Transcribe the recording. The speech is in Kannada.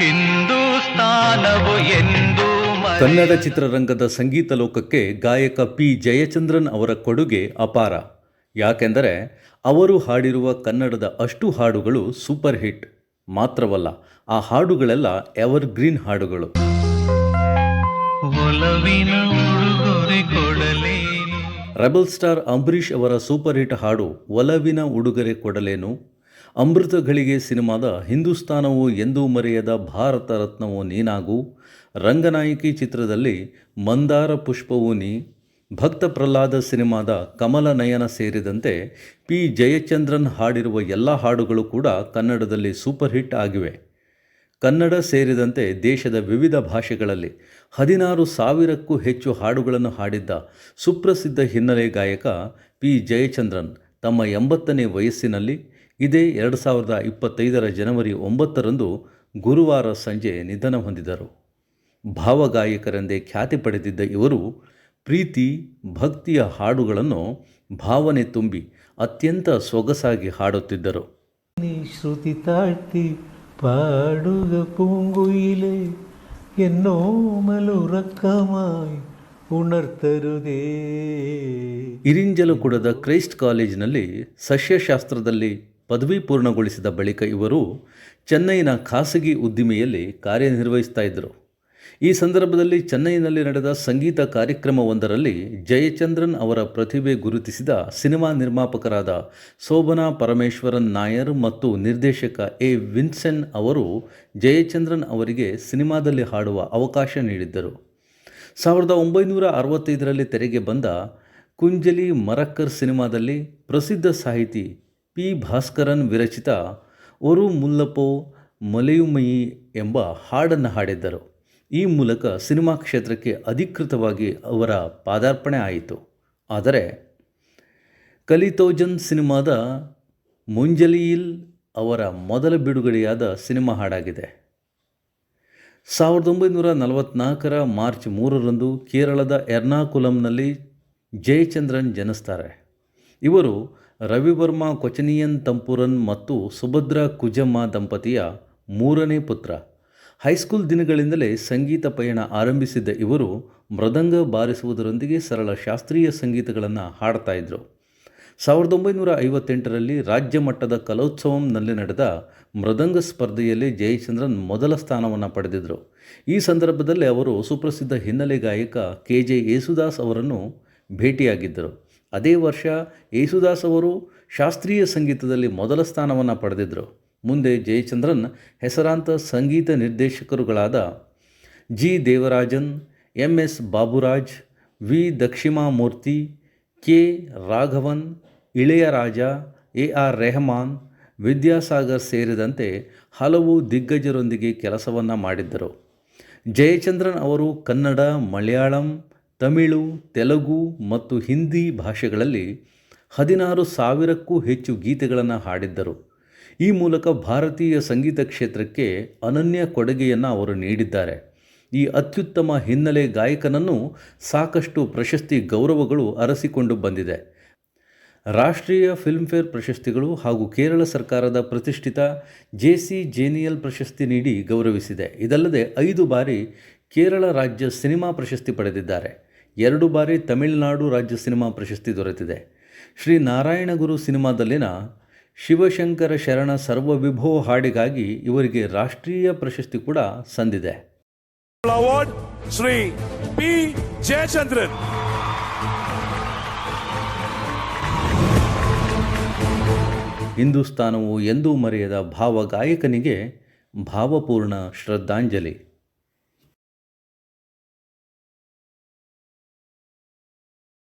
ಹಿಂದೂಸ್ತಾನವು ಎಂದು ಕನ್ನಡ ಚಿತ್ರರಂಗದ ಸಂಗೀತ ಲೋಕಕ್ಕೆ ಗಾಯಕ ಪಿ. ಜಯಚಂದ್ರನ್ ಅವರ ಕೊಡುಗೆ ಅಪಾರ. ಯಾಕೆಂದರೆ ಅವರು ಹಾಡಿರುವ ಕನ್ನಡದ ಅಷ್ಟು ಹಾಡುಗಳು ಸೂಪರ್ ಹಿಟ್. ಮಾತ್ರವಲ್ಲ ಆ ಹಾಡುಗಳೆಲ್ಲ ಎವರ್ ಗ್ರೀನ್ ಹಾಡುಗಳು ರೆಬಲ್ ಸ್ಟಾರ್ ಅಂಬರೀಷ್ ಅವರ ಸೂಪರ್ ಹಿಟ್ ಹಾಡು ಒಲವಿನ ಉಡುಗೊರೆ ಕೊಡಲೇನು? ಅಮೃತಗಳಿಗೆ ಸಿನಿಮಾದ ಹಿಂದೂಸ್ತಾನವು ಎಂದೂ ಮರೆಯದ ಭಾರತ ರತ್ನವು ನೀನಾಗು. ರಂಗನಾಯಕಿ ಚಿತ್ರದಲ್ಲಿ ಮಂದಾರ ಪುಷ್ಪವು ನೀ. ಭಕ್ತ ಪ್ರಹ್ಲಾದ ಸಿನಿಮಾದ ಕಮಲ ನಯನ ಸೇರಿದಂತೆ ಪಿ. ಜಯಚಂದ್ರನ್ ಹಾಡಿರುವ ಎಲ್ಲ ಹಾಡುಗಳು ಕೂಡ ಕನ್ನಡದಲ್ಲಿ ಸೂಪರ್ ಹಿಟ್ ಆಗಿವೆ. ಕನ್ನಡ ಸೇರಿದಂತೆ ದೇಶದ ವಿವಿಧ ಭಾಷೆಗಳಲ್ಲಿ ಹದಿನಾರು ಸಾವಿರಕ್ಕೂ ಹೆಚ್ಚು ಹಾಡುಗಳನ್ನು ಹಾಡಿದ್ದ ಸುಪ್ರಸಿದ್ಧ ಹಿನ್ನೆಲೆ ಗಾಯಕ ಪಿ. ಜಯಚಂದ್ರನ್ ತಮ್ಮ ಎಂಬತ್ತನೇ ವಯಸ್ಸಿನಲ್ಲಿ ಇದೇ ಎರಡು ಸಾವಿರದ ಇಪ್ಪತ್ತೈದರ ಜನವರಿ ಒಂಬತ್ತರಂದು ಗುರುವಾರ ಸಂಜೆ ನಿಧನ ಹೊಂದಿದರು ಭಾವಗಾಯಕರೆಂದೇ ಖ್ಯಾತಿ ಪಡೆದಿದ್ದ ಇವರು ಪ್ರೀತಿ ಭಕ್ತಿಯ ಹಾಡುಗಳನ್ನು ಭಾವನೆ ತುಂಬಿ ಅತ್ಯಂತ ಸೊಗಸಾಗಿ ಹಾಡುತ್ತಿದ್ದರು നീ ശ്രുതി താഴ്ത്തി പാടുക പൂങ്കുയിലെ എന്നോമലുറക്കമായി ഉണർത്തരുതേ ಇರಿಂಜಲಕುಡದ ಕ್ರೈಸ್ಟ್ ಕಾಲೇಜಿನಲ್ಲಿ ಸಸ್ಯಶಾಸ್ತ್ರದಲ್ಲಿ ಪದವಿ ಪೂರ್ಣಗೊಳಿಸಿದ ಬಳಿಕ ಇವರು ಚೆನ್ನೈನ ಖಾಸಗಿ ಉದ್ದಿಮೆಯಲ್ಲಿ ಕಾರ್ಯನಿರ್ವಹಿಸ್ತಾ ಇದ್ದರು. ಈ ಸಂದರ್ಭದಲ್ಲಿ ಚೆನ್ನೈನಲ್ಲಿ ನಡೆದ ಸಂಗೀತ ಕಾರ್ಯಕ್ರಮವೊಂದರಲ್ಲಿ ಜಯಚಂದ್ರನ್ ಅವರ ಪ್ರತಿಭೆ ಗುರುತಿಸಿದ ಸಿನಿಮಾ ನಿರ್ಮಾಪಕರಾದ ಶೋಭನಾ ಪರಮೇಶ್ವರನ್ ನಾಯರ್ ಮತ್ತು ನಿರ್ದೇಶಕ ಎ ವಿನ್ಸೆನ್ ಅವರು ಜಯಚಂದ್ರನ್ ಅವರಿಗೆ ಸಿನಿಮಾದಲ್ಲಿ ಹಾಡುವ ಅವಕಾಶ ನೀಡಿದ್ದರು. ಸಾವಿರದ ಒಂಬೈನೂರ ಅರವತ್ತೈದರಲ್ಲಿ ತೆರೆಗೆ ಬಂದ ಕುಂಜಲಿ ಮರಕ್ಕರ್ ಸಿನಿಮಾದಲ್ಲಿ ಪ್ರಸಿದ್ಧ ಸಾಹಿತಿ ಪಿ ಭಾಸ್ಕರನ್ ವಿರಚಿತ ಒರು ಮುಲ್ಲಪೋ ಮಲೆಯುಮಯಿ ಎಂಬ ಹಾಡನ್ನು ಹಾಡಿದ್ದರು. ಈ ಮೂಲಕ ಸಿನಿಮಾ ಕ್ಷೇತ್ರಕ್ಕೆ ಅಧಿಕೃತವಾಗಿ ಅವರ ಪಾದಾರ್ಪಣೆ ಆಯಿತು. ಆದರೆ ಕಲಿತೋಜನ್ ಸಿನಿಮಾದ ಮುಂಜಲಿಯಿಲ್ ಅವರ ಮೊದಲ ಬಿಡುಗಡೆಯಾದ ಸಿನಿಮಾ ಹಾಡಾಗಿದೆ. ಸಾವಿರದ ಒಂಬೈನೂರ ನಲವತ್ನಾಲ್ಕರ ಮಾರ್ಚ್ ಮೂರರಂದು ಕೇರಳದ ಎರ್ನಾಕುಲಂನಲ್ಲಿ ಜಯಚಂದ್ರನ್ ಜನಿಸ್ತಾರೆ. ಇವರು ರವಿವರ್ಮ ಕೊಚನಿಯನ್ ತಂಪುರನ್ ಮತ್ತು ಸುಭದ್ರಾ ಕುಜಮ್ಮ ದಂಪತಿಯ ಮೂರನೇ ಪುತ್ರ. ಹೈಸ್ಕೂಲ್ ದಿನಗಳಿಂದಲೇ ಸಂಗೀತ ಪಯಣ ಆರಂಭಿಸಿದ್ದ ಇವರು ಮೃದಂಗ ಬಾರಿಸುವುದರೊಂದಿಗೆ ಸರಳ ಶಾಸ್ತ್ರೀಯ ಸಂಗೀತಗಳನ್ನು ಹಾಡ್ತಾ ಇದ್ದರು ಸಾವಿರದ ಒಂಬೈನೂರ ಐವತ್ತೆಂಟರಲ್ಲಿ ರಾಜ್ಯ ಮಟ್ಟದ ಕಲೋತ್ಸವಂನಲ್ಲಿ ನಡೆದ ಮೃದಂಗ ಸ್ಪರ್ಧೆಯಲ್ಲಿ ಜಯಚಂದ್ರನ್ ಮೊದಲ ಸ್ಥಾನವನ್ನು ಪಡೆದಿದ್ದರು ಈ ಸಂದರ್ಭದಲ್ಲಿ ಅವರು ಸುಪ್ರಸಿದ್ಧ ಹಿನ್ನೆಲೆ ಗಾಯಕ ಕೆ ಜೆ ಯೇಸುದಾಸ್ ಅವರನ್ನು ಭೇಟಿಯಾಗಿದ್ದರು. ಅದೇ ವರ್ಷ ಯೇಸುದಾಸ್ ಅವರು ಶಾಸ್ತ್ರೀಯ ಸಂಗೀತದಲ್ಲಿ ಮೊದಲ ಸ್ಥಾನವನ್ನು ಪಡೆದಿದ್ದರು ಮುಂದೆ ಜಯಚಂದ್ರನ್ ಹೆಸರಾಂತ ಸಂಗೀತ ನಿರ್ದೇಶಕರುಗಳಾದ G. Devarajan, M. S. Baburaj, V. Dakshinamoorthy, K. Raghavan Ilaiyaraaja A. R. Rahman, Vidyasagar ಸೇರಿದಂತೆ ಹಲವು ದಿಗ್ಗಜರೊಂದಿಗೆ ಕೆಲಸವನ್ನು ಮಾಡಿದ್ದರು. ಜಯಚಂದ್ರನ್ ಅವರು ಕನ್ನಡ, ಮಲಯಾಳಂ ತಮಿಳು, ತೆಲುಗು ಮತ್ತು ಹಿಂದಿ ಭಾಷೆಗಳಲ್ಲಿ ಹದಿನಾರು ಸಾವಿರಕ್ಕೂ ಹೆಚ್ಚು ಗೀತೆಗಳನ್ನು ಹಾಡಿದ್ದರು. ಈ ಮೂಲಕ ಭಾರತೀಯ ಸಂಗೀತ ಕ್ಷೇತ್ರಕ್ಕೆ ಅನನ್ಯ ಕೊಡುಗೆಯನ್ನು ಅವರು ನೀಡಿದ್ದಾರೆ. ಈ ಅತ್ಯುತ್ತಮ ಹಿನ್ನೆಲೆ ಗಾಯಕನನ್ನು ಸಾಕಷ್ಟು ಪ್ರಶಸ್ತಿ ಗೌರವಗಳು ಅರಸಿಕೊಂಡು ಬಂದಿದೆ. ರಾಷ್ಟ್ರೀಯ ಫಿಲ್ಮ್ಫೇರ್ ಪ್ರಶಸ್ತಿಗಳು ಹಾಗೂ ಕೇರಳ ಸರ್ಕಾರದ ಪ್ರತಿಷ್ಠಿತ ಜೆ ಸಿ ಜೇನಿಯಲ್ ಪ್ರಶಸ್ತಿ ನೀಡಿ ಗೌರವಿಸಿದೆ. ಇದಲ್ಲದೆ ಐದು ಬಾರಿ ಕೇರಳ ರಾಜ್ಯ ಸಿನಿಮಾ ಪ್ರಶಸ್ತಿ ಪಡೆದಿದ್ದಾರೆ. ಎರಡು ಬಾರಿ ತಮಿಳುನಾಡು ರಾಜ್ಯ ಸಿನಿಮಾ ಪ್ರಶಸ್ತಿ ದೊರೆತಿದೆ. ಶ್ರೀ ನಾರಾಯಣಗುರು ಸಿನಿಮಾದಲ್ಲಿನ ಶಿವಶಂಕರ ಶರಣ ಸರ್ವವಿಭೋ ಹಾಡಿಗಾಗಿ ಇವರಿಗೆ ರಾಷ್ಟ್ರೀಯ ಪ್ರಶಸ್ತಿ ಕೂಡ ಸಂದಿದೆ. Award Shri P. ಜಯಚಂದ್ರನ್. ಹಿಂದೂಸ್ತಾನವು ಎಂದೂ ಮರೆಯದ ಭಾವಗಾಯಕನಿಗೆ ಭಾವಪೂರ್ಣ ಶ್ರದ್ಧಾಂಜಲಿ.